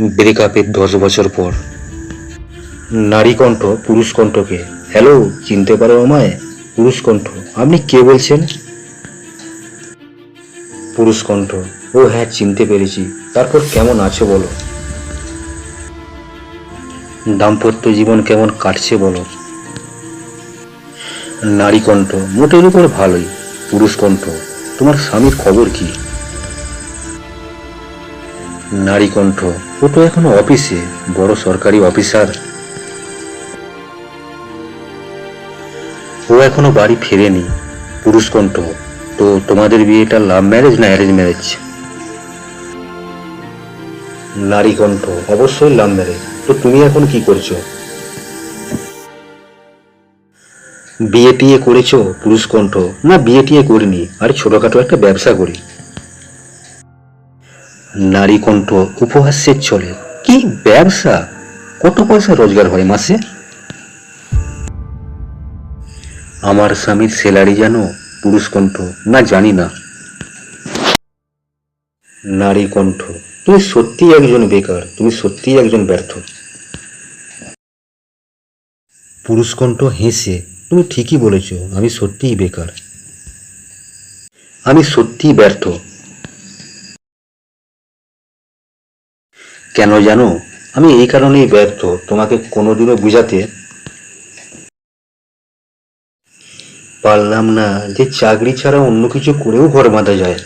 ব্রেকআপের দশ বছর পর। নারী কণ্ঠ, পুরুষ কণ্ঠকে, হ্যালো, চিনতে পারো আমায়? পুরুষ কণ্ঠ, আপনি কে বলছেন? পুরুষ কণ্ঠ, ও হ্যাঁ চিনতে পেরেছি। তারপর কেমন আছো বলো? দাম্পত্য জীবন কেমন কাটছে বলো? নারী কণ্ঠ, মোটের উপর ভালোই। পুরুষ কণ্ঠ, তোমার স্বামীর খবর কি? নারী কণ্ঠ। ও তো এখনও অফিসে, বড় সরকারি অফিসার। ও এখনও বাড়ি ফেরেনি, পুরুষ কণ্ঠ। তো তোমাদের বিয়েটা লাভ ম্যারেজ না অ্যারেঞ্জ ম্যারেজ নারী কণ্ঠ, অবশ্যই লাভ ম্যারেজ তো তুমি এখন কি করছ? বিয়ে টিয়ে করেছ, পুরুষ কণ্ঠ? না, বিয়ে টিয়ে করিনি, আর ছোটখাটো একটা ব্যবসা করি। নারী কণ্ঠ উপহাস্যের চলে। কি ব্যবসা? কত পয়সা রোজগার হয় মাসে? আমার স্বামীর স্যালারি জানো পুরুষ কণ্ঠ না জানি না। নারী কণ্ঠ তুমি সত্যিই একজন বেকার, তুমি সত্যিই একজন ব্যর্থ। পুরুষ কণ্ঠ হেসে, তুমি ঠিকই বলেছ, আমি সত্যিই বেকার। আমি সত্যিই ব্যর্থ। কেন জানো? আমি এই কারণেই ব্যর্থ। তোমাকে কোনোদিনও বুঝাতে পারলাম না যে চাকরি ছাড়া অন্য কিছু করেও ঘর বাঁধা যায়।